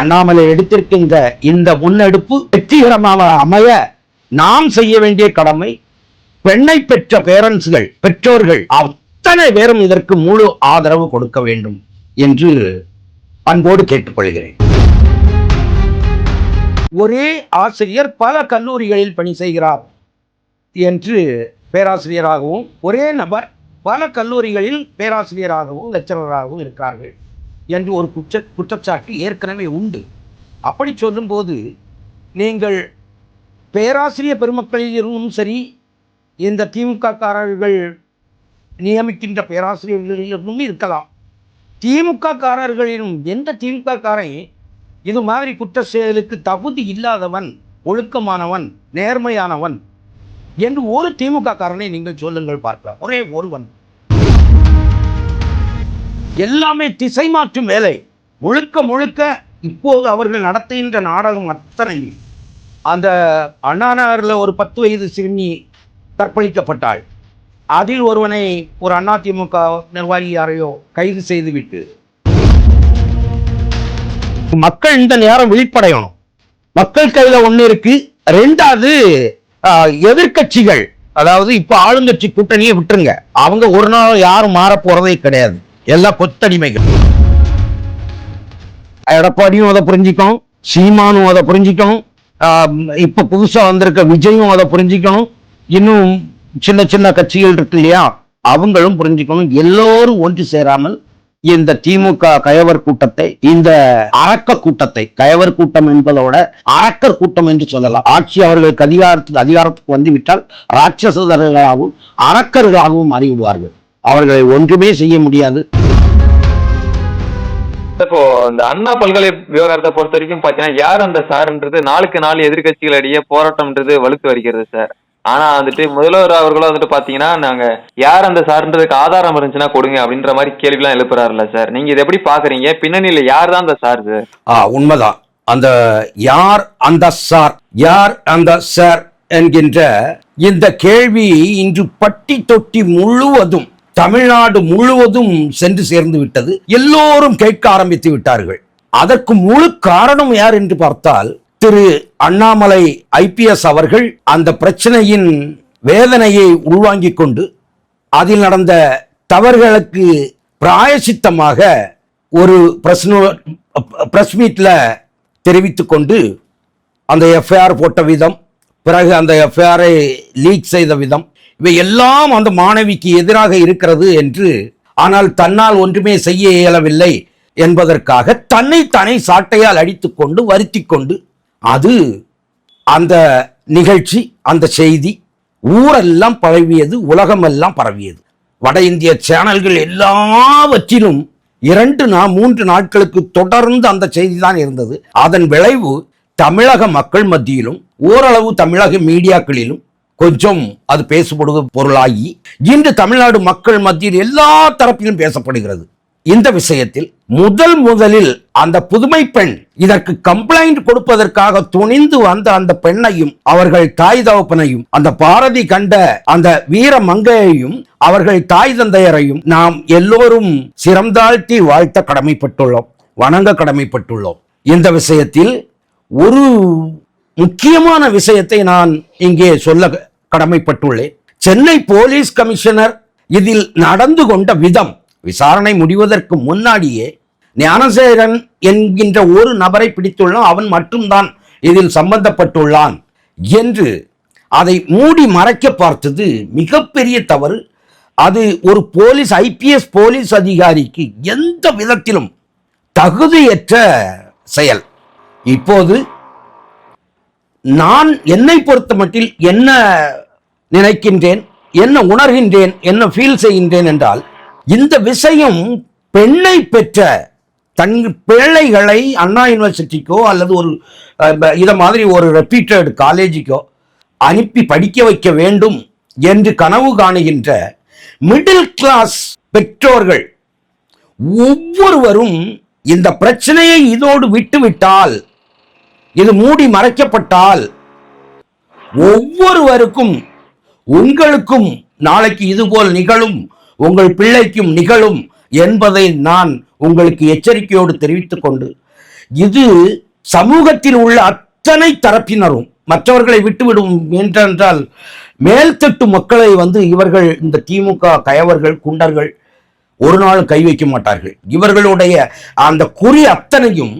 அண்ணாமலை எடுத்திருக்கின்ற இந்த முன்னெடுப்பு வெற்றிகரமாக அமைய நாம் செய்ய வேண்டிய கடமை பெண்ணை பெற்ற பேரண்ட்ஸ்கள் பெற்றோர்கள் அத்தனை பேரும் இதற்கு முழு ஆதரவு கொடுக்க வேண்டும் என்று அன்போடு கேட்டுக்கொள்கிறேன். ஒரே ஆசிரியர் பல கல்லூரிகளில் பணி செய்கிறார் என்று பேராசிரியராகவும் ஒரே நபர் பல கல்லூரிகளில் பேராசிரியராகவும் லெக்சரராகவும் இருக்கிறார்கள். என்று ஒரு குற்ற குற்றச்சாட்டு ஏற்கனவே உண்டு. அப்படி சொல்லும்போது நீங்கள் பேராசிரியர் பெருமக்களிலும் சரி இந்த திமுககாரர்கள் நியமிக்கின்ற பேராசிரியர்களிலும் இருக்கலாம். திமுககாரர்களிலும் எந்த திமுககாரன் இது மாதிரி குற்ற செயலுக்கு தகுதி இல்லாதவன் ஒழுக்கமானவன் நேர்மையானவன் என்று ஒரு திமுக காரனை நீங்கள் சொல்லுங்கள் பார்க்கலாம். ஒரே ஒருவன். எல்லாமே திசை மாற்றும் வேலை. முழுக்க முழுக்க இப்போது அவர்கள் நடத்துகின்ற நாடகம் அத்தனை. அந்த அண்ணாநகரில் ஒரு பத்து வயது சிறுமி கற்பழிக்கப்பட்டாள் அதில் ஒருவனை ஒரு அதிமுக நிர்வாகி யாரையோ கைது செய்துவிட்டு. மக்கள் இந்த நேரம் விழிப்படையணும். மக்கள் கையில் ஒன்று இருக்கு. ரெண்டாவது எதிர்கட்சிகள் எதிர்க்கட்சிகள். அதாவது இப்போ ஆளுங்கட்சி கூட்டணியை விட்டுருங்க. அவங்க ஒரு நாள் யாரும் மாற போகிறதே கிடையாது. எல்லாம் கொத்தடிமைகள் எடப்பாடியும் அதை புரிஞ்சுக்கணும் சீமானும் அதை புரிஞ்சுக்கணும் ஆஹ், இப்ப புதுசா வந்திருக்க விஜயும் அதை புரிஞ்சுக்கணும். இன்னும் சின்ன சின்ன கட்சிகள் இருக்கு இல்லையா அவங்களும் புரிஞ்சுக்கணும். எல்லோரும் ஒன்று சேராமல் இந்த திமுக கயவர் கூட்டத்தை இந்த அரக்க கூட்டத்தை கயவர் கூட்டம் என்பதோட அரக்கர் கூட்டம் என்று சொல்லலாம். ஆட்சி அவர்களுக்கு அதிகாரத்துக்கு அதிகாரத்துக்கு வந்துவிட்டால் ராட்சசர்களாகவும் அரக்கர்களாகவும் அறிவிடுவார்கள் அவர்களை ஒன்றுமே செய்ய முடியாது. இப்போ இந்த அண்ணா பல்கலை விவகாரத்தை பொறுத்த வரைக்கும் பாத்தீங்கன்னா யார் அந்த சார்ன்றது நாளுக்கு நாள் எதிர்க்கட்சிகளிடையே போராட்டம்ன்றது வலுத்து வருகிறது சார். ஆனா வந்துட்டு முதல்வர் அவர்களும் வந்துட்டு பாத்தீங்கன்னா நாங்க யார் அந்த சார்ன்றதுக்கு ஆதாரம் இருந்துச்சுன்னா கொடுங்க அப்படின்ற மாதிரி கேள்வி எல்லாம் எழுப்புறாருல்ல சார். நீங்க இதை எப்படி பாக்குறீங்க? பின்னணியில யார் தான் அந்த சார் சார்? ஆ உண்மைதான். அந்த யார் அந்த சார் யார் அந்த சார் என்கின்ற இந்த கேள்வி இன்று பட்டி தொட்டி முழுவதும் தமிழ்நாடு முழுவதும் சென்று சேர்ந்து விட்டது. எல்லோரும் கேட்க ஆரம்பித்து விட்டார்கள். அதற்கு முழு காரணம் யார் என்று பார்த்தால் திரு அண்ணாமலை ஐபிஎஸ் அவர்கள் அந்த பிரச்சனையின் வேதனையை உள்வாங்கிக் கொண்டு அதில் நடந்த தவறுகளுக்கு பிராயசித்தமாக ஒரு பிரஸ் பிரஸ் மீட்டில் தெரிவித்துக் கொண்டு அந்த எஃப்ஐஆர் போட்ட விதம் பிறகு அந்த எஃப்ஐஆரை லீக் செய்த விதம் இவை எல்லாம் அந்த மாணவிக்கு எதிராக இருக்கிறது என்று ஆனால் தன்னால் ஒன்றுமே செய்ய இயலவில்லை என்பதற்காக தன்னை தன்னை சாட்டையால் அடித்துக்கொண்டு வருத்தி கொண்டு அது அந்த நிகழ்ச்சி அந்த செய்தி ஊரெல்லாம் பரவியது உலகமெல்லாம் பரவியது. வட இந்திய சேனல்கள் எல்லாவற்றிலும் இரண்டு நா மூன்று நாட்களுக்கு தொடர்ந்து அந்த செய்தி தான் இருந்தது. அதன் விளைவு தமிழக மக்கள் மத்தியிலும் ஓரளவு தமிழக மீடியாக்களிலும் கொஞ்சம் அது பேசப்படுவது பொருளாகி இன்று தமிழ்நாடு மக்கள் மத்தியில் எல்லா தரப்பிலும் பேசப்படுகிறது. இந்த விஷயத்தில் முதல் முதலில் அந்த புதுமை பெண் இதற்கு கம்ப்ளைண்ட் கொடுப்பதற்காக துணிந்து வந்த அந்த பெண்ணையும் அவர்கள் தாய் தகப்பனையும் அந்த பாரதி கண்ட அந்த வீர மங்கையையும் அவர்கள் தாய் தந்தையரையும் நாம் எல்லோரும் சிறந்தாழ்த்தி வாழ்த்த கடமைப்பட்டுள்ளோம் வணங்க கடமைப்பட்டுள்ளோம். இந்த விஷயத்தில் ஒரு முக்கியமான விஷயத்தை நான் இங்கே சொல்ல கடமைப்பட்டுள்ளேன். சென்னை போலீஸ் கமிஷனர் இதில் நடந்து கொண்ட விதம் விசாரணை முடிவதற்கு முன்னாடியே ஞானசேகரன் என்கின்ற ஒரு நபரை பிடித்துள்ளான் அவன் மட்டும்தான் இதில் சம்பந்தப்பட்டுள்ளான் என்று அதை மூடி மறைக்க பார்த்தது மிகப்பெரிய தவறு. அது ஒரு போலீஸ் ஐபிஎஸ் போலீஸ் அதிகாரிக்கு எந்த விதத்திலும் தகுதியற்ற செயல். இப்போது நான் என்னை பொறுத்த மட்டில் என்ன நினைக்கின்றேன் என்ன உணர்கின்றேன் என்ன ஃபீல் செய்கின்றேன் என்றால் இந்த விஷயம் பெண்ணை பெற்ற தன் பிள்ளைகளை அண்ணா யூனிவர்சிட்டிக்கோ அல்லது ஒரு இதை மாதிரி ஒரு ரெப்யூட்டட் காலேஜுக்கோ அனுப்பி படிக்க வைக்க வேண்டும் என்று கனவு காணுகின்ற மிடில் கிளாஸ் பெற்றோர்கள் ஒவ்வொருவரும் இந்த பிரச்சனையை இதோடு விட்டுவிட்டால் இது மூடி மறைக்கப்பட்டால் ஒவ்வொருவருக்கும் உங்களுக்கும் நாளைக்கு இதுபோல் நிகழும் உங்கள் பிள்ளைக்கும் நிகழும் என்பதை நான் உங்களுக்கு எச்சரிக்கையோடு தெரிவித்துக் கொண்டு இது சமூகத்தில் உள்ள அத்தனை தரப்பினரும் மற்றவர்களை விட்டுவிடும் என்றென்றால் மேல்தட்டு மக்களை வந்து இவர்கள் இந்த திமுக கயவர்கள் குண்டர்கள் ஒரு நாள் கை வைக்க மாட்டார்கள். இவர்களுடைய அந்த குறி அத்தனையும்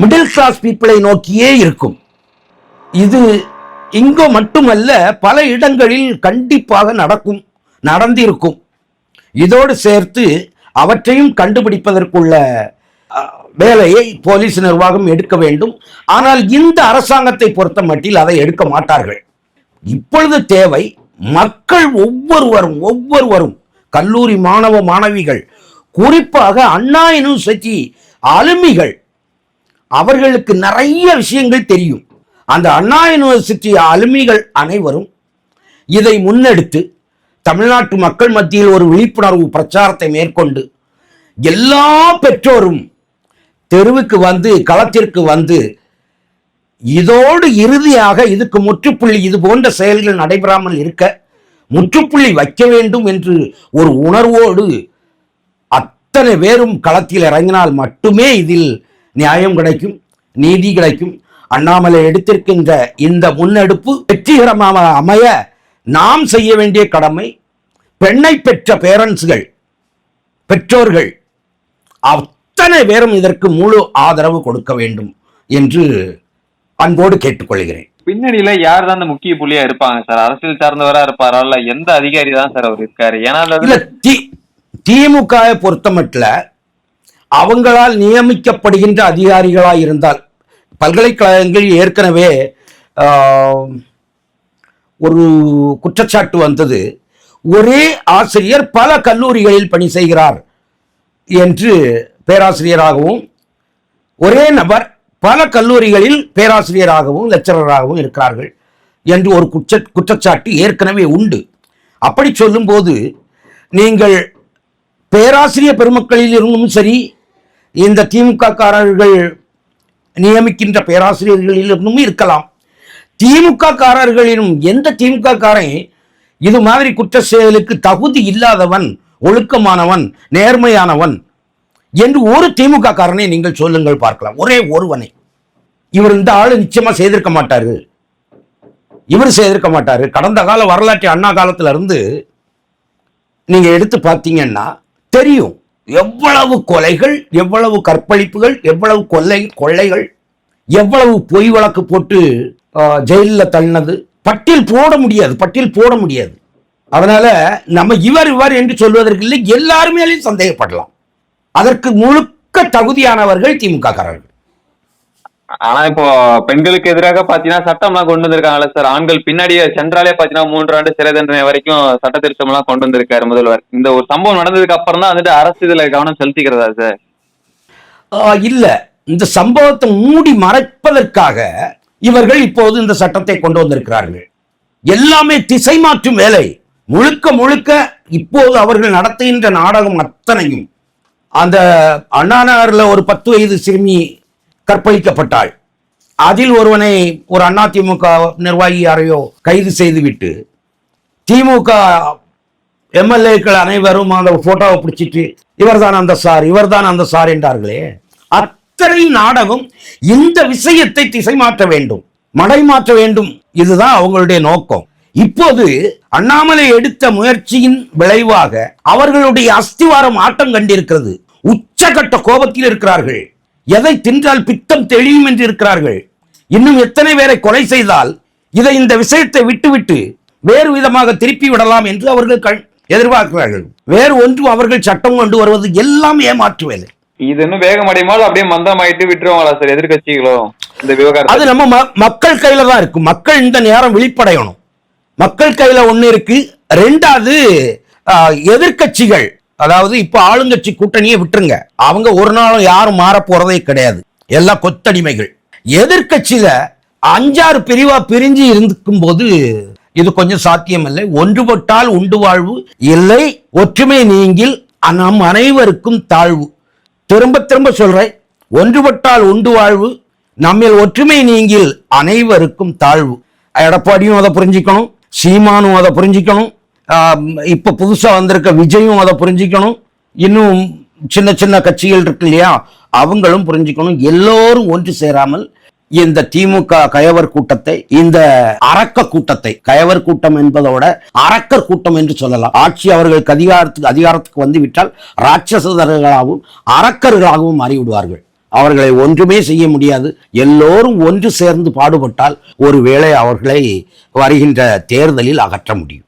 மிடில் கிளாஸ் பீப்புளை நோக்கியே இருக்கும். இது இங்கு மட்டுமல்ல பல இடங்களில் கண்டிப்பாக நடக்கும் நடந்திருக்கும். இதோடு சேர்த்து அவற்றையும் கண்டுபிடிப்பதற்குள்ள வேலையை போலீஸ் நிர்வாகம் எடுக்க வேண்டும். ஆனால் இந்த அரசாங்கத்தை பொறுத்த மட்டில் அதை எடுக்க மாட்டார்கள். இப்பொழுது தேவை மக்கள் ஒவ்வொருவரும் ஒவ்வொருவரும் கல்லூரி மாணவ மாணவிகள் குறிப்பாக அண்ணா யூனிவர்சிட்டி அலுமிகள் அவர்களுக்கு நிறைய விஷயங்கள் தெரியும். அந்த அண்ணா யூனிவர்சிட்டி அலுமிகள் அனைவரும் இதை முன்னெடுத்து தமிழ்நாட்டு மக்கள் மத்தியில் ஒரு விழிப்புணர்வு பிரச்சாரத்தை மேற்கொண்டு எல்லா பெற்றோரும் தெருவுக்கு வந்து களத்திற்கு வந்து இதோடு இறுதியாக இதுக்கு முற்றுப்புள்ளி இது போன்ற செயல்கள் நடைபெறாமல் இருக்க முற்றுப்புள்ளி வைக்க வேண்டும் என்று ஒரு உணர்வோடு அத்தனை பேரும் களத்தில் இறங்கினால் மட்டுமே இதில் நியாயம் கிடைக்கும் நீதி கிடைக்கும். அண்ணாமலை எடுத்திருக்கின்ற இந்த முன்னெடுப்பு வெற்றிகரமாக அமைய நாம் செய்ய வேண்டிய கடமை பெண்ணை பெற்ற பேரண்ட்ஸ்கள் பெற்றோர்கள் அத்தனை பேரும் இதற்கு முழு ஆதரவு கொடுக்க வேண்டும் என்று அன்போடு கேட்டுக்கொள்கிறேன். பின்னணியில யார் தான் அந்த முக்கிய புள்ளியா இருப்பாங்க சார்? அரசியல் சார்ந்தவரா இருப்பாரா? இல்ல எந்த அதிகாரி தான் சார் அவர் இருக்காரு? ஏன்னா திமுகவை பொறுத்தமட்டில் அவங்களால் நியமிக்கப்படுகின்ற அதிகாரிகளாக இருந்தால். பல்கலைக்கழகங்கள் ஏற்கனவே ஒரு குற்றச்சாட்டு வந்தது. ஒரே ஆசிரியர் பல கல்லூரிகளில் பணி செய்கிறார் என்று பேராசிரியராகவும் ஒரே நபர் பல கல்லூரிகளில் பேராசிரியராகவும் லெக்சரராகவும் இருக்கிறார்கள் என்று ஒரு குற்ற குற்றச்சாட்டு ஏற்கனவே உண்டு. அப்படி சொல்லும்போது நீங்கள் பேராசிரியர் பெருமக்களில் இருந்தும் சரி இந்த திமுக காரர்கள் நியமிக்கின்ற பேராசிரியர்களில் இருக்கலாம். திமுக காரர்களிலும் எந்த திமுக காரன் இது மாதிரி குற்ற செயலுக்கு தகுதி இல்லாதவன் ஒழுக்கமானவன் நேர்மையானவன் என்று ஒரு திமுக காரனை நீங்கள் சொல்லுங்கள் பார்க்கலாம். ஒரே ஒருவனை. இவர் இந்த ஆள் நிச்சயமா செய்திருக்க மாட்டாரு. இவர் செய்திருக்க மாட்டாரு. கடந்த கால வரலாற்று அண்ணா காலத்துல இருந்து நீங்க எடுத்து பார்த்தீங்கன்னா தெரியும். எவ்வளவு கொலைகள் எவ்வளவு கற்பழிப்புகள் எவ்வளவு கொள்ளை கொள்ளைகள் எவ்வளவு பொய் வழக்கு போட்டு ஜெயிலில் தள்ளினது. பட்டியல் போட முடியாது பட்டியல் போட முடியாது. அதனால நம்ம இவர் இவர் என்று சொல்வதற்கு இல்லை எல்லாருமே சந்தேகப்படலாம். அதற்கு முழுக்க தகுதியானவர்கள் திமுக காரர்கள் ஆனா இப்போ பெண்களுக்கு எதிராக பாத்தீங்கன்னா சட்டம்லாம் கொண்டு வந்திருக்காங்கல்ல சார். ஆண்கள் பின்னாடியே சென்றாலே பாத்தீங்கன்னா மூன்று ஆண்டு சிறை தண்டனை வரைக்கும் சட்ட திருத்தம் எல்லாம் கொண்டு வந்திருக்காரு முதல்வர். இந்த ஒரு சம்பவம் நடந்ததுக்கு அப்புறம் தான் வந்துட்டு அரசு இதுல கவனம் செலுத்திக்கிறதா சார்? இல்ல. இந்த சம்பவத்தை மூடி மறைப்பதற்காக இவர்கள் இப்போது இந்த சட்டத்தை கொண்டு வந்திருக்கிறார்கள். எல்லாமே திசை மாற்றும் வேலை. முழுக்க முழுக்க இப்போது அவர்கள் நடத்துகின்ற நாடகம் அத்தனையும். அந்த அண்ணாநகர்ல ஒரு பத்து வயது சிறுமி கற்பழிக்கப்பட்டாள். அதில் ஒருவனை ஒரு அண்ணா திமுக நிர்வாகி யாரையோ கைது செய்துவிட்டு திமுக எம்எல்ஏக்கள் அனைவரும் அந்த போட்டோவை பிடிச்சிட்டு இவர்தான் அந்த சார் இவர்தான் அந்த சார் என்றார்களே. அத்தனை நாடகம் இந்த விஷயத்தை திசை மாற்ற வேண்டும் மடை மாற்ற வேண்டும். இதுதான் அவங்களுடைய நோக்கம். இப்போது அண்ணாமலை எடுத்த முயற்சியின் விளைவாக அவர்களுடைய அஸ்திவாரம் ஆட்டம் கண்டிருக்கிறது. உச்சகட்ட கோபத்தில் இருக்கிறார்கள். எதை தின்றால் பித்தம் தெளியும் என்று இருக்கிறார்கள்? இன்னும் எத்தனை பேரை கொலை செய்தால் இதை இந்த விஷயத்தை விட்டுவிட்டு வேறு விதமாக திருப்பி விடலாம் என்று அவர்கள் எதிர்பார்க்கிறார்கள். வேறு ஒன்றும் அவர்கள் சட்டம் கொண்டு வருவது எல்லாம் ஏமாற்று வேலை இது இன்னும் வேகம் அடையுமால் அப்படியே மந்தமாயிட்டு விட்டுருவாங்களா சார் எதிர்கட்சிகளும் இந்த விவகாரம் அது நம்ம மக்கள் கையில தான் இருக்கு. மக்கள் இந்த நேரம் விழிப்படையணும். மக்கள் கையில ஒண்ணு இருக்கு. ரெண்டாவது எதிர்கட்சிகள் அதாவது இப்ப ஆளுங்கட்சி கூட்டணியை விட்டுருங்க. அவங்க ஒரு நாளும் யாரும் மாற போறதே கிடையாது. எல்லாம் கொத்தடிமைகள். எதிர்கட்சியில அஞ்சாறு பிரிவா பிரிஞ்சு இருந்துக்கும் போது இது கொஞ்சம் சாத்தியம் இல்லை ஒன்றுபட்டால் உண்டு வாழ்வு இல்லை ஒற்றுமை நீங்கில் நம் அனைவருக்கும் தாழ்வு. திரும்ப திரும்ப சொல்றேன். ஒன்றுபட்டால் உண்டு வாழ்வு நம்மில் ஒற்றுமை நீங்கில் அனைவருக்கும் தாழ்வு. எடப்பாடியும் அதை புரிஞ்சுக்கணும் சீமானும் அதை புரிஞ்சுக்கணும் இப்போ புதுசாக வந்திருக்க விஜயும் அதை புரிஞ்சுக்கணும். இன்னும் சின்ன சின்ன கட்சிகள் இருக்கு இல்லையா? அவங்களும் புரிஞ்சுக்கணும். எல்லோரும் ஒன்று சேராமல் இந்த திமுக கயவர் கூட்டத்தை இந்த அரக்க கூட்டத்தை கயவர் கூட்டம் என்பதோட அரக்கர் கூட்டம் என்று சொல்லலாம். ஆட்சி அவர்களுக்கு அதிகாரத்துக்கு அதிகாரத்துக்கு வந்து விட்டால் ராட்சசர்களாகவும் அரக்கர்களாகவும் மாறிவிடுவார்கள். அவர்களை ஒன்றுமே செய்ய முடியாது. எல்லோரும் ஒன்று சேர்ந்து பாடுபட்டால் ஒருவேளை அவர்களை வருகின்ற தேர்தலில் அகற்ற முடியும்.